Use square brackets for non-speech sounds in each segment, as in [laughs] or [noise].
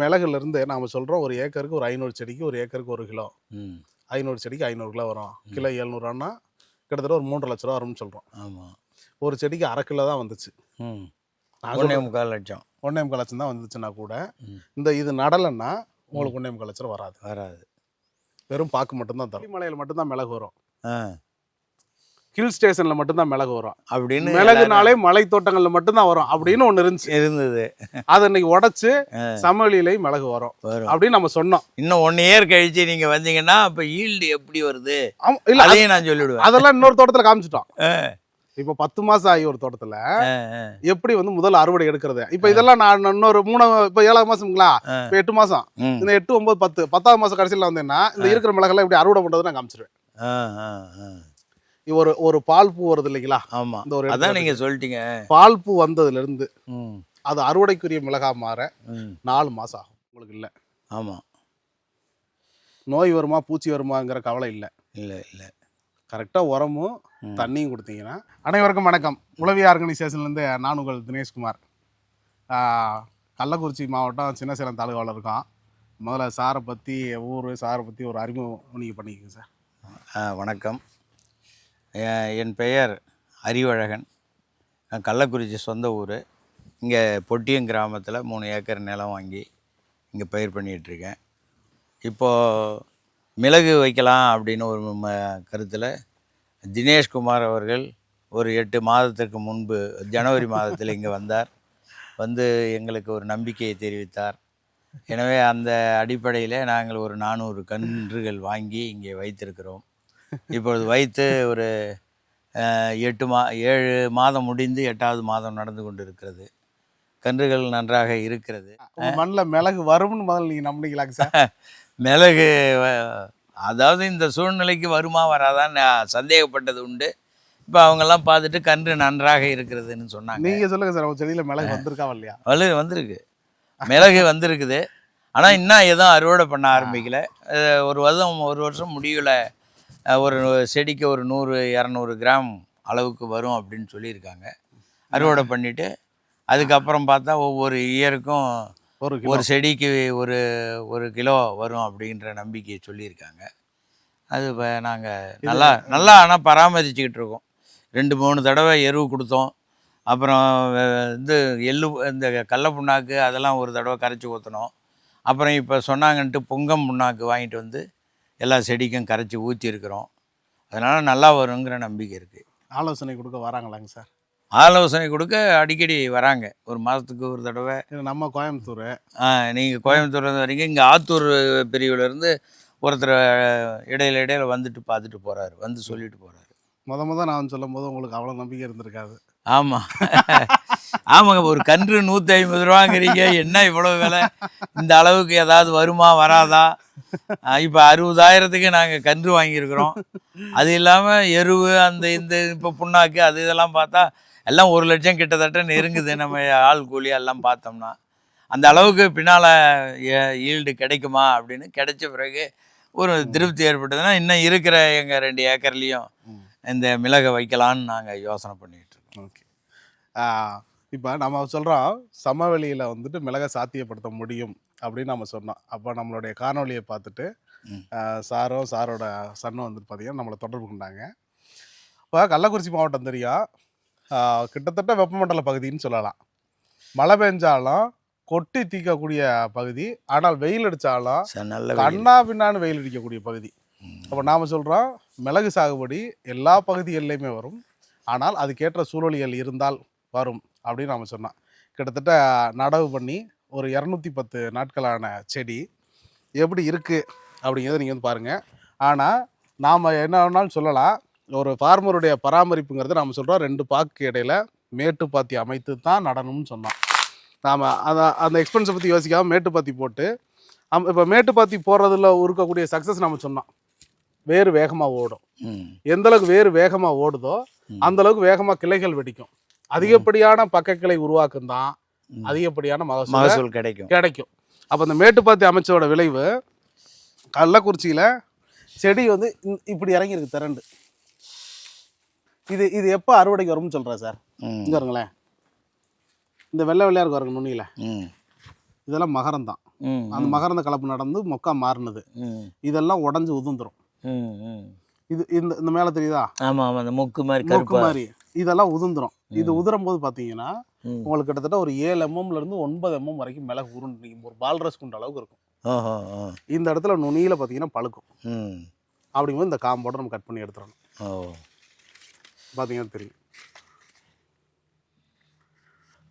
மிளகுல இருந்து நாம சொல்றோம் ஒரு ஏக்கருக்கு ஒரு ஐநூறு செடிக்கு ஒரு ஏக்கருக்கு ஒரு கிலோ. ஐநூறு செடிக்கு ஐநூறு கிலோ வரும். கிலோ எழுநூறுவான்னா கிட்டத்தட்ட ஒரு மூன்றரை லட்ச ரூபா வரும்னு சொல்றோம். ஆமாம் ஒரு செடிக்கு அரை கிலோ தான் வந்துச்சு. ஒன்றே முக்கால் லட்சம். ஒன்னே முக்கால் லட்சம் தான் வந்துச்சுன்னா கூட. இந்த இது நடலைன்னா உங்களுக்கு ஒன்னே முக்கால் லட்சம் வராது. வராது. வெறும் பாக்கு மட்டும்தான் தரும். மலையில் மட்டும்தான் மிளகு வரும். ஹில் ஸ்டேஷன்ல மட்டும்தான் மிளகு வரும். அப்படின்னு மிளகுனாலே மலை தோட்டங்கள்ல மட்டும்தான் வரும் அப்படின்னு ஒண்ணு இருந்துச்சு. இருந்தது. அதை இன்னைக்கு உடைச்சு சமவெளியிலையும் மிளகு வரும் அப்படின்னு நம்ம சொன்னோம். இன்னும் ஒன் இயர் கழிச்சு நீங்க வந்தீங்கன்னா அப்ப ஈல்டு எப்படி வருது? இல்ல அது- அதையும் நான் சொல்லிவிடுவேன் அதெல்லாம் இன்னொரு தோட்டத்துல காமிச்சிட்டோம். இப்ப பத்து மாசம் ஆகி ஒரு தோட்டத்துல எப்படி வந்து முதல் அறுவடை எடுக்கிறது? இப்ப இதெல்லாம் நான் இன்னொரு மூணு இப்ப ஏழாவது மாசம்ங்களா. இப்ப எட்டு மாசம். இந்த எட்டு ஒன்பது பத்து பத்தாவது மாசம் கடைசியில வந்தேன்னா இந்த இருக்கிற மிளகெல்லாம் எப்படி அறுவடை பண்றது நான் காமிச்சிருவேன். ஒரு ஒரு பால் பூ வருது இல்லைங்களா? ஆமா. இந்த ஒரு அதான் நீங்க சொல்லிட்டீங்க. பால் பூ வந்ததுல இருந்து ம், அது அறுவடைக்குரிய மிளகா மாற. நாலு மாசம் ஆகும். உங்களுக்கு இல்ல. ஆமா. நோய் வருமா பூச்சி வருமாங்கிற கவலை இல்லை. இல்ல இல்ல. கரெக்டாக உரமும். தண்ணியும் கொடுத்தீங்கன்னா அனைவருக்கும் வணக்கம். உளவி ஆர்கனைசேஷன்லேருந்து நான் உங்கள் தினேஷ்குமார். கள்ளக்குறிச்சி மாவட்டம் சின்ன சேலம் தாலுகாவில் இருக்கோம். முதல்ல சாரை பற்றி ஊர் சாரை பற்றி ஒரு அறிமுகம் நீங்கள் பண்ணிக்கோங்க சார். வணக்கம். என் பெயர் அறிவழகன். நான் கள்ளக்குறிச்சி சொந்த ஊர். இங்கே பொட்டியம் கிராமத்தில் மூணு ஏக்கர் நிலம் வாங்கி இங்கே பயிர் பண்ணிகிட்ருக்கேன் இப்போது மிளகு வைக்கலாம் அப்படின்னு ஒரு கருத்தில் தினேஷ்குமார் அவர்கள் ஒரு எட்டு மாதத்திற்கு முன்பு ஜனவரி மாதத்தில் இங்கே வந்தார். வந்து எங்களுக்கு ஒரு நம்பிக்கையை தெரிவித்தார். எனவே அந்த அடிப்படையில் நாங்கள் ஒரு நானூறு கன்றுகள் வாங்கி இங்கே வைத்திருக்கிறோம். இப்பொழுது வைத்து ஒரு எட்டு மா ஏழு மாதம் முடிந்து எட்டாவது மாதம் நடந்து கொண்டு இருக்கிறது கன்றுகள் நன்றாக இருக்கிறது. மண்ணில் மிளகு வரும்னு முதல்ல நீங்கள் நம்பினீங்களாங்க சார்? [laughs] மிளகு அதாவது இந்த சூழ்நிலைக்கு வருமா வராதான்னு சந்தேகப்பட்டது உண்டு. இப்போ அவங்கெல்லாம் பார்த்துட்டு கன்று நன்றாக இருக்கிறதுன்னு சொன்னாங்க. நீங்கள் சொல்லுங்கள் சார் உங்கள் செடியில் மிளகு வந்திருக்கா இல்லையா? வலு வந்திருக்கு. மிளகு வந்திருக்குது. ஆனால் இன்னும் எதுவும் அறுவடை பண்ண ஆரம்பிக்கல. ஒரு வருடம் ஒரு வருஷம் முடிவில் ஒரு செடிக்கு ஒரு நூறு இரநூறு கிராம் அளவுக்கு வரும் அப்படின்னு சொல்லியிருக்காங்க. அறுவடை பண்ணிவிட்டு அதுக்கப்புறம் பார்த்தா ஒவ்வொரு இயருக்கும் ஒரு ஒரு செடிக்கு ஒரு ஒரு கிலோ வரும் அப்படின்ற நம்பிக்கையை சொல்லியிருக்காங்க. அது இப்போ நாங்கள் நல்லா நல்லா ஆனால் பராமரிச்சுக்கிட்டு இருக்கோம். ரெண்டு மூணு தடவை எருவு கொடுத்தோம். அப்புறம் இது எள்ளு இந்த கடல புண்ணாக்கு அதெல்லாம் ஒரு தடவை கரைச்சி ஊற்றினோம் அப்புறம் இப்போ சொன்னாங்கன்ட்டு பொங்கம் புண்ணாக்கு வாங்கிட்டு வந்து எல்லா செடிக்கும் கரைச்சி ஊற்றிருக்கிறோம் அதனால் நல்லா வருங்கிற நம்பிக்கை இருக்குது ஆலோசனை கொடுக்க வராங்களாங்க சார்? ஆலோசனை கொடுக்க அடிக்கடி வராங்க. ஒரு மாதத்துக்கு ஒரு தடவை. நம்ம கோயம்புத்தூர். நீங்கள் கோயம்புத்தூர் வந்து வரீங்க இங்கே ஆத்தூர் பிரிவுலேருந்து ஒருத்தர் இடையில இடையில வந்துட்டு பார்த்துட்டு போகிறாரு வந்து சொல்லிட்டு போகிறாரு முத முத நான் சொல்லும் போது உங்களுக்கு அவ்வளோ நம்பிக்கை இருந்திருக்காது. ஆமாம் ஆமாங்க ஒரு கன்று நூற்றி ஐம்பது ரூபாங்கிறீங்க என்ன இவ்வளோ விலை? இந்த அளவுக்கு ஏதாவது வருமா வராதா? இப்போ அறுபதாயிரத்துக்கு நாங்கள் கன்று வாங்கியிருக்கிறோம். அது இல்லாமல் எருவு அந்த இந்த இப்போ புண்ணாக்கு அது இதெல்லாம் பார்த்தா எல்லாம் ஒரு லட்சம் கிட்டத்தட்ட நெருங்குது. நம்ம ஆள் கூலி எல்லாம் பார்த்தோம்னா. அந்த அளவுக்கு பின்னால் ஈல்டு கிடைக்குமா அப்படின்னு கிடைச்ச பிறகு ஒரு திருப்தி ஏற்பட்டதுன்னா இன்னும் இருக்கிற எங்கள் ரெண்டு ஏக்கர்லேயும். இந்த மிளகை வைக்கலான்னு நாங்கள் யோசனை இருக்கோம் ஓகே இப்போ நம்ம சொல்கிறோம் சமவெளியில் வந்துட்டு மிளகை சாத்தியப்படுத்த முடியும் அப்படின்னு நம்ம சொன்னோம். அப்போ நம்மளுடைய காணொளியை பார்த்துட்டு சாரும் சாரோட சன்னும் வந்துட்டு பார்த்தீங்கன்னா நம்மளை தொடர்பு கொண்டாங்க. இப்போ கள்ளக்குறிச்சி மாவட்டம் தெரியும். கிட்டத்தட்ட வெப்பமண்டல பகுதின்னு சொல்லலாம். மழை பெஞ்சாலும் கொட்டி தீக்கக்கூடிய பகுதி ஆனால் வெயில் அடித்தாலும். கண்ணா பின்னான்னு வெயில் அடிக்கக்கூடிய பகுதி. அப்போ நாம் சொல்கிறோம் மிளகு சாகுபடி எல்லா பகுதிகளிலையுமே வரும். ஆனால் அதுக்கேற்ற சூழலியல் இருந்தால் வரும் அப்படின்னு நாம் சொன்னோம் கிட்டத்தட்ட நடவு பண்ணி ஒரு இரநூத்தி பத்து நாட்களான செடி எப்படி இருக்குது அப்படிங்கிறத நீங்கள் வந்து பாருங்கள் ஆனால் நாம் என்ன வேணாலும் சொல்லலாம். ஒரு ஃபார்மருடைய பராமரிப்புங்கிறது நாம் சொல்கிறோம் ரெண்டு பாக்கு இடையில மேட்டு பாத்தி அமைத்து தான் நடணும்னு சொன்னோம் நாம் அதை அந்த எக்ஸ்பென்ஸை பற்றி யோசிக்காமல் மேட்டு பாத்தி போட்டு இப்போ மேட்டு பாத்தி போடுறதுல இருக்கக்கூடிய சக்ஸஸ் நம்ம சொன்னோம் வேறு வேகமாக ஓடும். ம். எந்த அளவுக்கு வேறு வேகமாக ஓடுதோ. அந்த அளவுக்கு வேகமாக கிளைகள் வெடிக்கும். அதிகப்படியான பக்க கிளை உருவாக்கும் தான். அதிகப்படியான மகசூல் கிடைக்கும். கிடைக்கும். அப்போ இந்த மேட்டுப்பாத்தி அமைச்சோட விளைவு கள்ளக்குறிச்சியில் செடி வந்து இப்படி இறங்கியிருக்கு திரண்டு. இது இது எப்போ அறுவடைக்கு வரும்னு சொல்கிறேன் சார். இங்கே இருங்களேன் இந்த வெள்ளை வெள்ளையா இருக்கு பாருங்க நுனியில். ம். இதெல்லாம் மகரம் தான் அந்த மகரந்த கலப்பு நடந்து மொக்கா மாறினது. இதெல்லாம் உடஞ்சி உதிர்ந்துரும். ம் ம். இது இந்த இந்த மேலே தெரியுதா? ஆமாம் ஆமாம் அந்த முக்கு மாதிரி கருப்பா. மாதிரி. இதெல்லாம் உதிர்ந்துரும். இது. உதிரும் போது பார்த்தீங்கன்னா. உங்களுக்கு கிட்டத்தட்ட ஒரு ஏழு எம்எம்ல இருந்து ஒன்பது எம்எம் வரைக்கும் மிளகு உருண்டு ஒரு பால்ரஸ் குண்ட அளவுக்கு இருக்கும். இந்த இடத்துல நுனியில பார்த்தீங்கன்னா பழுக்கும். அப்படிங்கும்போது இந்த காம்போட நம்ம கட் பண்ணி எடுத்துடணும். பார்த்தீங்கன்னா தெரியும்.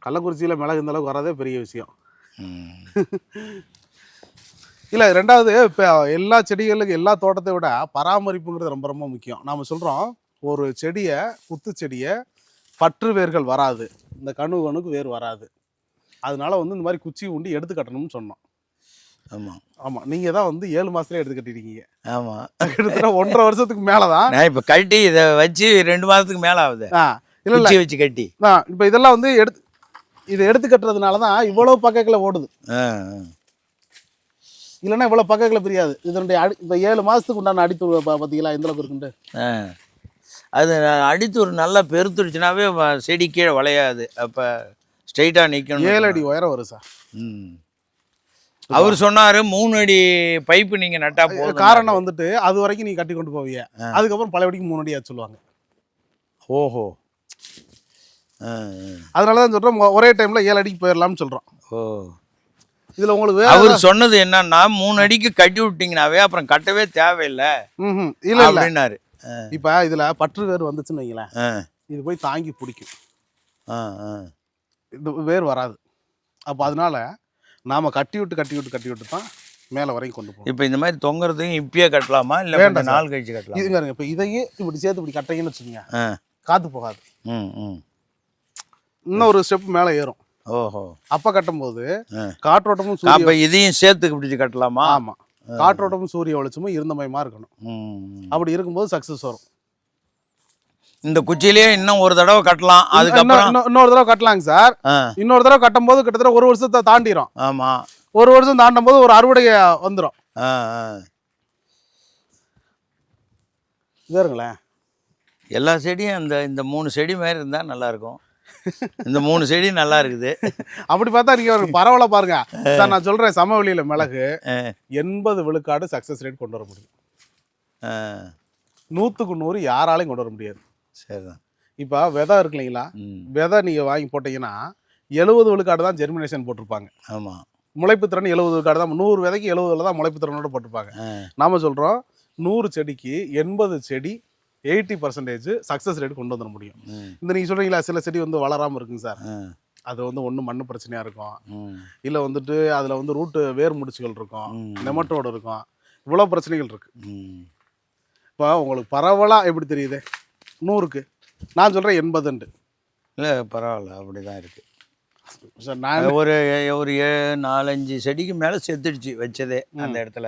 கள்ளக்குறிச்சியில் மிளகு இந்த அளவுக்கு வரதே பெரிய விஷயம். [laughs] இல்லை ரெண்டாவது இப்போ எல்லா செடிகளுக்கு எல்லா தோட்டத்தை விட பராமரிப்புங்கிறது ரொம்ப ரொம்ப முக்கியம். நாம் சொல்கிறோம் ஒரு செடியை குத்து செடியை பற்று வேர்கள் வராது. இந்த கணு கணுக்கு வேர் வராது. அதனால வந்து இந்த மாதிரி குச்சி உண்டி எடுத்து கட்டணும்னு சொன்னோம். ஆமாம் ஆமாம் நீங்கள் தான் வந்து ஏழு மாதத்துலேயே எடுத்து கட்டிருக்கீங்க ஆமாம் கிட்டத்தட்ட ஒன்றரை வருஷத்துக்கு மேலே தான் நான் இப்போ கட்டி இதை வச்சு ரெண்டு மாதத்துக்கு மேலே ஆகுது. ஆ. இல்லை வச்சு கட்டி. இப்போ இதெல்லாம் வந்து எடுத்து இதை எடுத்து கட்டுறதுனால தான் இவ்வளோ பக்கத்தில் ஓடுது. ஆ ஆ. இல்லைன்னா இவ்வளோ பக்கத்தில் பிரியாது. இதனுடைய அடி இப்போ ஏழு மாதத்துக்கு உண்டான அடித்து பார்த்தீங்களா எந்த அளவுக்கு இருக்குன்ட்டு? ஆ. அது அடித்து ஒரு நல்லா பெருத்துருச்சுனாவே செடி கீழே வளையாது. அப்போ ஸ்ட்ரைட்டாக நிற்கணும் ஏழு அடி உயரம் வரும் சார். ம். அவர் சொன்னார் மூணு அடி பைப்பு நீங்கள் நட்டா போதும் காரணம் வந்துட்டு அது வரைக்கும் நீ கட்டி கொண்டு போவீங்க. அதுக்கப்புறம் பழையபடிக்கு மூணு அடியா சொல்லுவாங்க. ஓஹோ. அதனால தான் சொல்கிறோம் ஒரே டைமில் ஏழு அடிக்கு போயிடலாம்னு சொல்கிறோம் ஓ. இதில் உங்களுக்கு அவர் சொன்னது என்னன்னா மூணு அடிக்கு கட்டி விட்டீங்கனாவே அப்புறம் கட்டவே தேவையில்லை. ம் இல்லை அப்படின்னாரு. இப்போ இதில் பற்று வேர் வந்துச்சுன்னு வைங்களேன். இது போய் தாங்கி பிடிக்கும். இது வேர் வராது. அப்போ அதனால நாம் கட்டி விட்டு கட்டி விட்டு கட்டி விட்டு தான் மேலே வரைக்கும் கொண்டு போகணும். இப்போ இந்த மாதிரி தொங்குறதுக்கு இப்பயே கட்டலாமா? இல்லை வேண்டாம் நாள் கழிச்சு கட்டலாம்? இதுங்க இப்போ இதையே இப்படி சேர்த்து இப்படி கட்டிங்கன்னு வச்சுக்கோங்க. ஆ. காற்று போகாது. ம் ம். இன்னும் ஒரு ஸ்டெப் மேலே ஏறும். ஓஹோ. அப்போ கட்டும்போது. காற்றோட்டமும் அப்போ இதையும் சேர்த்து பிடிச்சி கட்டலாமா? ஆமாம் காற்றோட்டமும் சூரிய வெளிச்சமும் இருந்தமயமாக இருக்கணும். ம். அப்படி இருக்கும்போது சக்ஸஸ் வரும். இந்த குச்சியிலேயே இன்னும் ஒரு தடவை கட்டலாம். அதுக்கப்புறம் இன்னொரு தடவை கட்டலாங்க சார். இன்னொரு தடவை கட்டும்போது கிட்டத்தட்ட ஒரு வருஷத்தை தாண்டிரும். ஆமாம் ஒரு வருஷம் தாண்டும் போது ஒரு அறுவடை வந்துடும் வேறுங்களேன் எல்லா செடியும் இந்த இந்த மூணு செடி மாதிரி இருந்தால் நல்லாயிருக்கும் இந்த மூணு செடி நல்லா இருக்குது. அப்படி பார்த்தா நீங்க ஒரு பரவல பாருங்க. சார் நான் சொல்றேன் சமவெளியில மிளகு எண்பது விழுக்காடு சக்சஸ் ரேட் கொண்டு வர முடியும். நூற்றுக்கு நூறு யாராலையும் கொண்டு வர முடியாது. சரிதான். இப்போ விதை இருக்கு இல்லைங்களா? விதை நீங்க வாங்கி போட்டீங்கன்னா எழுபது விழுக்காடு தான் ஜெர்மினேஷன் போட்டிருப்பாங்க. ஆமாம் முளைப்பு திறன் எழுபது விழுக்காடு தான் நூறு விதைக்கு எழுபதுல தான் முளைப்பு திறனோட போட்டிருப்பாங்க நாம சொல்றோம் நூறு செடிக்கு எண்பது செடி எயிட்டி பர்சன்டேஜ் சக்ஸஸ் ரேட் கொண்டு வந்துட முடியும். இந்த நீங்க சொல்றீங்களா சில செடி வந்து வளராம இருக்குங்க சார். அது வந்து ஒண்ணு மண்ணு பிரச்சனையா இருக்கும். இல்ல வந்துட்டு அதுல வந்து ரூட்டு வேர் முடிச்சுகள் இருக்கும். நெமட்டோடு இருக்கும். இவ்வளோ பிரச்சனைகள் இருக்கு. இப்போ உங்களுக்கு பரவலா எப்படி தெரியுது? நூறுக்கு. நான் சொல்றேன் எண்பதுண்டு. இல்லை பரவாயில்ல அப்படி தான் இருக்குது சார் நான் ஒரு ஒரு ஏ நாலஞ்சு செடிக்கு மேலே செத்துடுச்சு வச்சதே அந்த இடத்துல.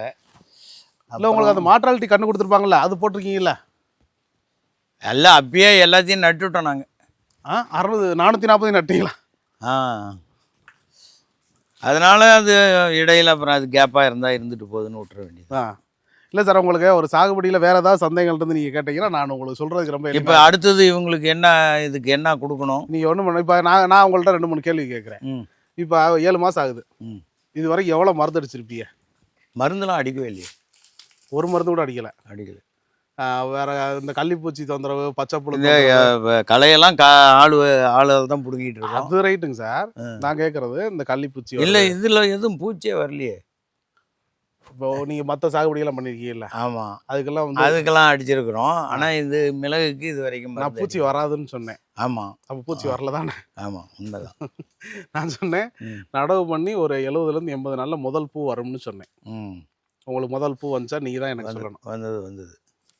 இல்லை உங்களுக்கு அந்த மாற்றாலிட்டி கண்ணு கொடுத்துருப்பாங்கல்ல அது போட்டிருக்கீங்கல்ல? எல்லாம் அப்பயே எல்லாத்தையும் நட்டுவிட்டோம் நாங்கள் ஆ அறுபது நானூற்றி நாற்பது நட்டீங்களா? ஆ. அதனால அது இடையில அப்புறம் அது கேப்பாக இருந்தால் இருந்துட்டு போகுதுன்னு விட்டுற வேண்டியது. ஆ. இல்லை சார் உங்களுக்கு ஒரு சாகுபடியில் வேற ஏதாவது சந்தேகங்கள் இருந்து நீங்கள் கேட்டீங்கன்னா நான் உங்களுக்கு சொல்றதுக்கு ரொம்ப இப்போ அடுத்தது இவங்களுக்கு என்ன இதுக்கு என்ன கொடுக்கணும்? நீங்கள் ஒன்றும் பண்ண இப்போ நான் நான் உங்கள்கிட்ட ரெண்டு மூணு கேள்வி கேட்குறேன் இப்போ ஏழு மாதம் ஆகுது. ம். இது வரைக்கும் எவ்வளோ மருந்து அடிச்சிருப்பீங்க? மருந்துலாம் அடிக்கவே இல்லையே. ஒரு மருந்து கூட அடிக்கலை. அடிக்கல. வேற இந்த கள்ளிப்பூச்சி தொந்தரவு பச்சை புழு இந்த அஹ், களையெல்லாம் கா ஆளு ஆளுகள் தான் பிடுங்கிட்டு இருக்கோம். அது ரைட்டுங்க சார். நான் கேட்கறது இந்த கள்ளிப்பூச்சி இல்லை இதில் எதுவும் பூச்சியே வரலையே. இப்போ நீங்க மற்ற சாகுபடியெல்லாம் பண்ணிருக்கீங்கல்ல. ஆமாம் அதுக்கெல்லாம் வந்து அதுக்கெல்லாம் அடிச்சிருக்கிறோம். ஆனால் இது மிளகுக்கு இது வரைக்கும் நான் பூச்சி வராதுன்னு சொன்னேன். ஆமாம் அப்போ பூச்சி வரல தானே ஆமாம் உண்மைதான். [laughs] நான் சொன்னேன். நடவு பண்ணி ஒரு எழுபதுலேருந்து எண்பது நாள்ல முதல் பூ வரும்னு சொன்னேன். ம். உங்களுக்கு முதல் பூ வந்துச்சா நீங்க தான் எனக்கு சொல்லணும். வந்தது வந்தது.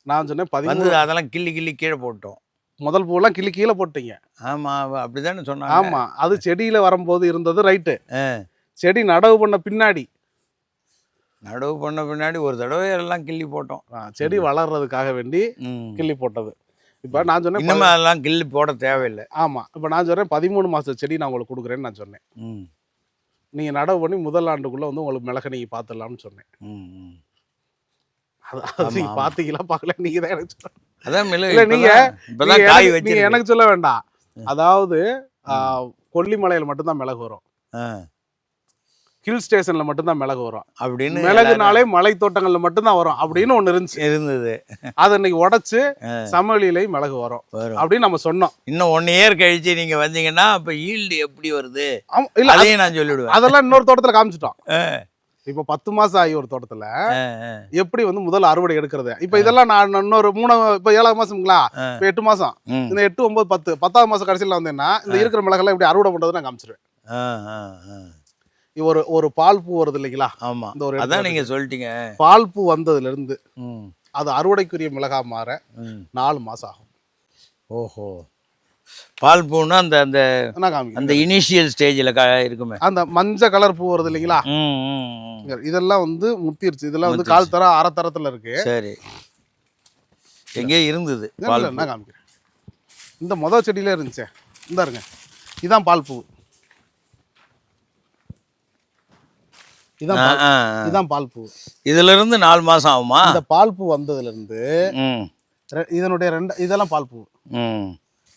நான் சொன்னேன் பதிமூணு அதெல்லாம் கிள்ளி கிள்ளி கீழே போட்டோம். முதல் பூவெல்லாம் கிள்ளி கீழே போட்டீங்க. ஆமாம் அப்படி தானே சொன்னாங்க. ஆமா அது செடியில வரும்போது இருந்தது ரைட்டு. ஆ. செடி நடவு பண்ண பின்னாடி. நடவு பண்ண பின்னாடி ஒரு தடவை எல்லாம் கிள்ளி போட்டோம். ஆ, செடி வளர்றதுக்காக வேண்டி ம். கிள்ளி போட்டது. இப்போ நான் சொன்னேன் இன்னும் அதெல்லாம் கிள்ளி போட தேவையில்லை. ஆமா இப்போ நான் சொல்றேன் பதிமூணு மாச செடி நான் உங்களுக்கு கொடுக்குறேன்னு நான் சொன்னேன். ம். நீங்க நடவு பண்ணி முதல் ஆண்டுக்குள்ள வந்து உங்களுக்கு மிளக நீங்க பார்த்துடலாம்னு சொன்னேன். ம் ம். நீங்க. பாத்தீங்களா? பார்க்கல நீங்க தான் எனக்கு. அதான் இல்ல, நீங்க- எனக்கு- சொல்ல வேண்டாம். அதாவது கொல்லிமலையில மட்டும்தான் மிளகு வரும். ஹில் ஸ்டேஷன்ல மட்டும்தான் மிளகு வரும். அப்படின்னு மிளகுனாலே மலை தோட்டங்கள்ல மட்டும்தான் வரும் அப்படின்னு ஒண்ணு இருந்துச்சு. இருந்தது. அதை இன்னைக்கு உடைச்சு சமவெளியிலையும் மிளகு வரும் அப்படின்னு நம்ம சொன்னோம். இன்னும் ஒன் இயர் கழிச்சு நீங்க வந்தீங்கன்னா அப்ப ஈல்டு எப்படி வருது? இல்ல அது- அதையும் நான் சொல்லிவிடுவேன் அதெல்லாம் இன்னொரு தோட்டத்துல காமிச்சிட்டோம். இப்ப பத்து மாசம் ஆகி ஒரு தோட்டத்துல. எப்படி வந்து முதல் அறுவடை எடுக்கிறது? இப்ப இதெல்லாம் நான் இன்னொரு மூணு இப்ப ஏழாவது மாசம்ங்களா? இப்ப எட்டு மாசம். இந்த எட்டு ஒன்பது பத்து பத்தாவது மாசம் கடைசியில வந்தேன்னா இந்த இருக்கிற மிளகெல்லாம் எப்படி அறுவடை பண்றது நான் காமிச்சிருவேன். ஒரு ஒரு பால் பூ வருது இல்லைங்களா? ஆமா. இந்த ஒரு அதான் நீங்க சொல்லிட்டீங்க. பால் பூ வந்ததுல இருந்து அது அறுவடைக்குரிய மிளகா மாற. நாலு மாசம் ஆகும். ஓஹோ. பால் பூன்னா அந்த அந்த அந்த இனிஷியல் ஸ்டேஜில் க இருக்குமே. அந்த மஞ்சள் கலர் பூ வருது இல்லைங்களா? இதெல்லாம் வந்து முத்திருச்சு. இதெல்லாம் வந்து கால் தரம் அரை தரத்துல இருக்கு. சரி. எங்கேயோ இருந்தது பால் நான் காமிக்கிறேன் இந்த மொதல் செடியிலே இருந்துச்சே. இந்த இருங்க இதான் பால் பூ. இதான். இதான் பால் பூ. இதுல இருந்து நாலு மாசம் ஆகுமா? இந்த பால் பூ வந்ததுல இருந்து இதனுடைய ரெண்டு இதெல்லாம் பால் பூ.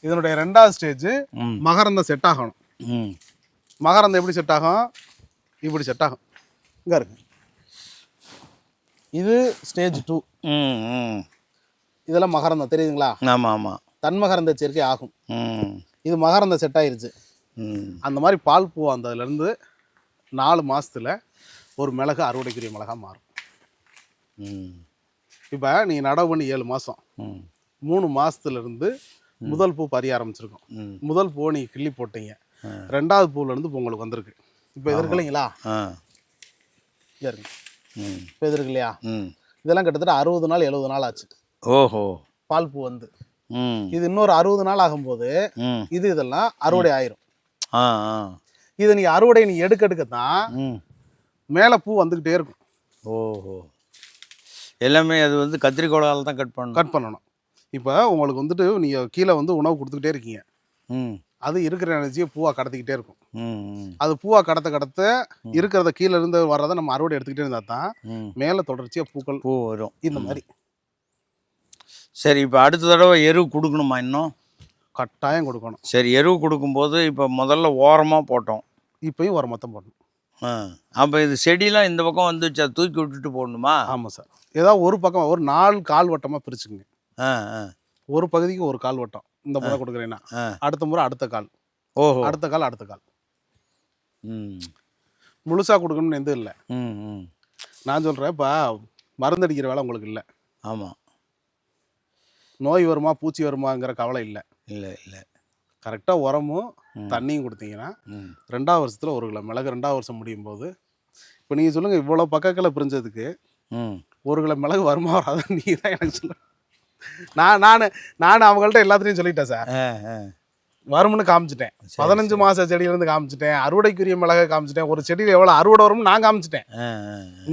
இதனுடைய ரெண்டாவது ஸ்டேஜ் மகரந்தம் செட் ஆகணும். மகரந்தம் எப்படி செட் ஆகும்? இப்படி செட் ஆகும். இங்க இருக்கு. இது ஸ்டேஜ் டூ இதெல்லாம் மகரந்தம். தெரியுதுங்களா? ஆமாம் ஆமாம் தன்மகரந்த சேர்க்கை ஆகும். இது மகரந்த செட் ஆயிருச்சு. அந்த மாதிரி பால் பூ வந்ததுலேருந்து நாலு மாசத்துல ஒரு மிளகு அறுவடைக்குரிய மிளகா மாறும். இப்போ நீ நடவு பண்ணி ஏழு மாதம் மூணு மாசத்துல இருந்து முதல் பூ பறிய ஆரம்பிச்சிருக்கும். முதல் பூ நீ கிள்ளி போட்டீங்க. ரெண்டாவது பூல இருந்து இப்போ உங்களுக்கு வந்திருக்கு. இப்போ இது இருக்கு இல்லைங்களா இருக்கு. ம். இப்போ இது இருக்கு இல்லையா? இதெல்லாம் கிட்டத்தட்ட அறுபது நாள் எழுபது நாள் ஆச்சு. ஓஹோ. பால் பூ வந்து. இது இன்னொரு அறுபது நாள் ஆகும்போது இது இதெல்லாம் அறுவடை ஆயிரும். இதை நீ அறுவடை நீ எடுக்க எடுக்க தான் மேலே பூ வந்துக்கிட்டே இருக்கும். ஓஹோ. எல்லாமே அது வந்து கத்திரிக்கோளால் தான் கட் பண்ணணும். கட் பண்ணணும். இப்போ உங்களுக்கு வந்துட்டு நீங்கள் கீழே வந்து உணவு கொடுத்துக்கிட்டே இருக்கீங்க. ம். அது இருக்கிற எனர்ஜியை பூவா கடத்திக்கிட்டே இருக்கும். அது பூவா கடத்த கடத்த இருக்கிறத கீழே இருந்து வர்றதை நம்ம அறுவடை எடுத்துக்கிட்டே இருந்தால் தான் மேலே தொடர்ச்சியாக பூக்கள் பூ வரும். இந்த மாதிரி. சரி இப்போ அடுத்த தடவை எரு கொடுக்கணுமா இன்னும்? கட்டாயம் கொடுக்கணும். சரி எரு கொடுக்கும்போது இப்போ முதல்ல ஓரமாக போட்டோம். இப்பயும் ஒரு மொத்தம் போடணும். அப்போ இது செடியெலாம் இந்த பக்கம் வந்துச்சா தூக்கி விட்டுட்டு போடணுமா? ஆமாம் சார். ஏதாவது ஒரு பக்கம் ஒரு நாலு கால் வட்டமாக பிரிச்சுக்குங்க. ஒரு பகுதிக்கு ஒரு கால் வட்டம் இந்த முறை கொடுக்குறேன்னா. அடுத்த முறை அடுத்த கால். ஓஹோ. அடுத்த கால் அடுத்த கால். ம். முழுசாக கொடுக்கணும்னு எதுவும் இல்லை. நான் சொல்கிறேன் இப்போ மருந்தடிக்கிற வேலை உங்களுக்கு இல்லை. ஆமாம் நோய் வருமா பூச்சி வருமாங்கிற கவலை இல்லை. இல்லை இல்லை. கரெக்டாக உரமும். தண்ணியும் கொடுத்தீங்கன்னா ரெண்டாவது வருஷத்தில் ஒரு கிலோ மிளகு ரெண்டாவது வருஷம் முடியும் போது இப்போ நீங்கள் சொல்லுங்கள் இவ்வளோ பக்கக்கில் பிரிஞ்சதுக்கு ம். ஒரு கிலோ மிளகு வருமா வராது நீ தான் எனக்கு சொல்ல நான் நான் நான் அவங்கள்ட்ட எல்லாத்துலேயும் சொல்லிட்டேன் சார். வரும்னு காமிச்சிட்டேன். பதினஞ்சு மாச செடியிலேருந்து காமிச்சிட்டேன். அறுவடைக்குரிய மிளகை காமிச்சிட்டேன். ஒரு செடியில் எவ்வளோ அறுவடை வரும்னு நான் காமிச்சிட்டேன்.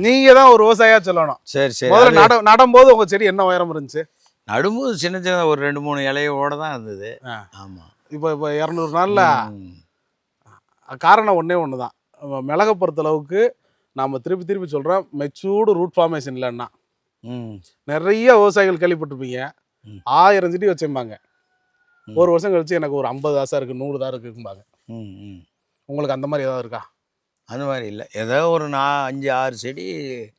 நீங்கள் தான் ஒரு விவசாயியா சொல்லணும். சரி சரி. முதல்ல நட நடும்போது உங்கள் செடி என்ன உயரம் இருந்துச்சு? நடும்போது சின்ன சின்ன ஒரு ரெண்டு மூணு இலையோட தான் இருந்தது. ஆமாம் இப்போ இப்போ இரநூறு நாளில் காரணம் ஒன்றே ஒன்று தான் மிளகை பொறுத்தளவுக்கு நாம் திருப்பி திருப்பி சொல்கிறோம் மெச்சூர்டு ரூட் ஃபார்மேஷன் இல்லைன்னா. நிறைய விவசாயிகள் கேள்விப்பட்டிருப்பீங்க. ஆயிரம் செடி வச்சிருப்பாங்க. ஒரு வருஷம் கழிச்சு எனக்கு ஒரு ஐம்பது ஆசை இருக்கு நூறு தான் இருக்கும்பாங்க. உங்களுக்கு அந்த மாதிரி ஏதாவது இருக்கா? அந்த மாதிரி இல்லை. ஏதோ ஒரு நா அஞ்சு ஆறு செடி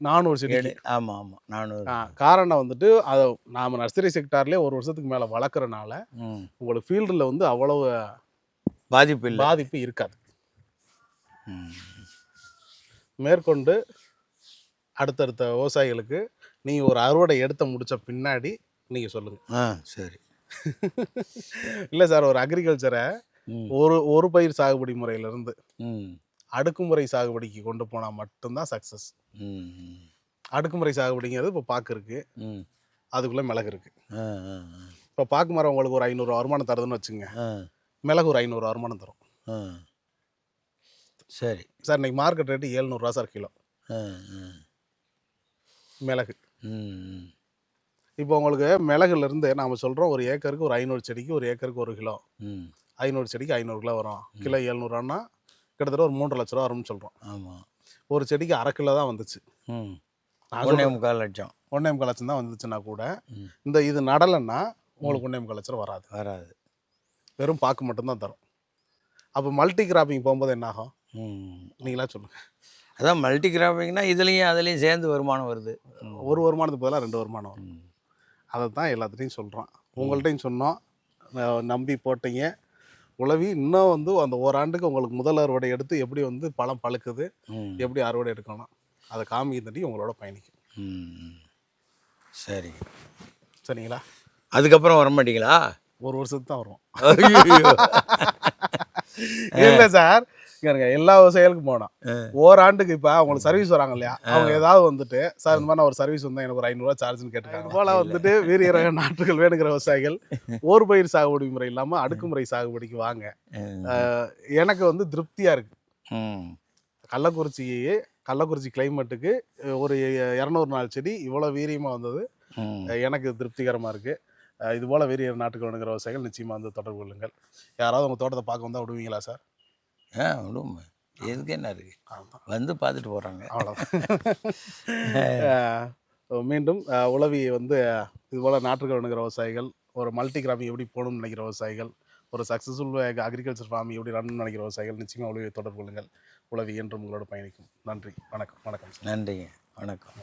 நானூறு செடி ஆமாம் ஆமாம் நானூறு. காரணம் வந்துட்டு அதை நாம் நர்சரி செக்டார்லேயே ஒரு வருஷத்துக்கு மேலே வளர்க்குறனால உங்களுக்கு ஃபீல்டில் வந்து அவ்வளவு பாதிப்பு இல்லை. பாதிப்பு இருக்காது. மேற்கொண்டு அடுத்தடுத்த விவசாயிகளுக்கு நீங்கள் ஒரு அறுவடை எடுத்து முடிச்ச பின்னாடி நீங்கள் சொல்லுங்கள் ஆ சரி. இல்லை சார் ஒரு அக்ரிகல்ச்சரை ஒரு ஒரு பயிர் சாகுபடி முறையிலிருந்து அடுக்குமுறை சாகுபடிக்கு கொண்டு போனால் மட்டும்தான் சக்ஸஸ் அடுக்குமுறை சாகுபடிங்கிறது இப்போ பாக்கு இருக்கு. ம். அதுக்குள்ளே மிளகு இருக்கு. ஆ ஆ இப்போ பாக்கு மரம் உங்களுக்கு ஒரு ஐநூறு வருமானம் தருதுன்னு வச்சுங்க மிளகு ஒரு ஐநூறு வருமானம் தரும். ஆ. சரி. சார் இன்னைக்கு மார்க்கெட் ரேட்டு ஏழ்நூறுவா சார் கிலோ. ஆ ஆ. மிளகு. இப்போ உங்களுக்கு மிளகுல இருந்து நாம சொல்கிறோம் ஒரு ஏக்கருக்கு ஒரு ஐநூறு செடிக்கு ஒரு ஏக்கருக்கு ஒரு கிலோ. ஐநூறு செடிக்கு ஐநூறு கிலோ வரும். கிலோ ஏழ்நூறுவான்னா கிட்டத்தட்ட ஒரு மூன்றரை லட்ச ரூபா வரும்னு சொல்கிறோம் ஆமாம் ஒரு செடிக்கு அரை கிலோ தான் வந்துச்சு. ஒன்றே முக்கால் லட்சம். ஒன்றே முக்கால் லட்சம் தான் வந்துச்சுன்னா கூட. இந்த இது நடலைன்னா உங்களுக்கு ஒன்றே முக்கால் லட்சம் வராது. வராது. வெறும் பாக்கு மட்டும்தான் தரும். அப்போ மல்டி கிராப்பிங் போகும்போது என்ன ஆகும் நீங்களா சொல்லுங்க. அதான் மல்டி கிராப்பிங்னா இதுலேயும் அதுலேயும் சேர்ந்து வருமானம் வருது. ஒரு வருமானத்துக்கு பதிலாக ரெண்டு வருமானம் வரும். அதை தான் எல்லாத்துட்டையும் சொல்கிறோம் உங்கள்கிட்டையும் சொன்னோம். நம்பி போட்டீங்க. உழவி இன்னும் வந்து அந்த ஓராண்டுக்கு உங்களுக்கு முதல் அறுவடை எடுத்து எப்படி வந்து பழம் பழுக்குது. எப்படி அறுவடை எடுக்கணும் அதை காமிக்கிறதுட்டி உங்களோட பயணிக்கும். சரி. சரிங்களா? அதுக்கப்புறம் வர மாட்டீங்களா? ஒரு வருஷத்துக்கு தான் வரும் ஐயையோ. இல்லை சார். இங்க எல்லா விவசாயிகளுக்கும் போனோம் ஆ. ஓராண்டுக்கு இப்போ அவங்களுக்கு சர்வீஸ் வராங்க இல்லையா? அவங்க ஏதாவது வந்துட்டு சார் இந்த மாதிரி நான் ஒரு சர்வீஸ் வந்தா எனக்கு ஒரு ஐநூறுரூவா சார்ஜ்னு கேட்டுக்காங்க போல வந்துட்டு வீரிய ரக நாட்டுகள் வேணுங்கிற விவசாயிகள் ஓர் பயிர் சாகுபடி முறை இல்லாமல் அடுக்குமுறை சாகுபடிக்கு வாங்க. எனக்கு வந்து திருப்தியாக இருக்கு. கள்ளக்குறிச்சி கள்ளக்குறிச்சி கிளைமேட்டுக்கு ஒரு இரநூறு நாள் செடி இவ்வளோ வீரியமாக வந்தது. எனக்கு திருப்திகரமாக இருக்குது இது போல் வீரிய நாட்டுக்கு வேணுங்கிற விவசாயிகள் நிச்சயமாக வந்து தொடர்பு கொள்ளுங்கள். யாராவது உங்கள் தோட்டத்தை பார்க்க வந்தால் விடுவீங்களா சார்? ஆ விடுங்க எதுக்கு என்ன இருக்கு? வந்து பார்த்துட்டு போகிறாங்க அவ்வளோதான் [laughs] மீண்டும் உளவி வந்து இதுபோல் நாட்டுக்கு வேணுங்கிற விவசாயிகள் ஒரு மல்டி கிராமிங் எப்படி போகணும்னு நினைக்கிற விவசாயிகள் ஒரு சக்ஸஸ்ஃபுல் அக்ரிகல்ச்சர் ஃபார்ம் எப்படி ரன் நினைக்கிற விவசாயிகள் நிச்சயமாக உளவியை தொடர்பு கொள்ளுங்கள். உளவி என்றும் உங்களோட பயணிக்கும். நன்றி. வணக்கம். வணக்கம் நன்றிங்க. வணக்கம்.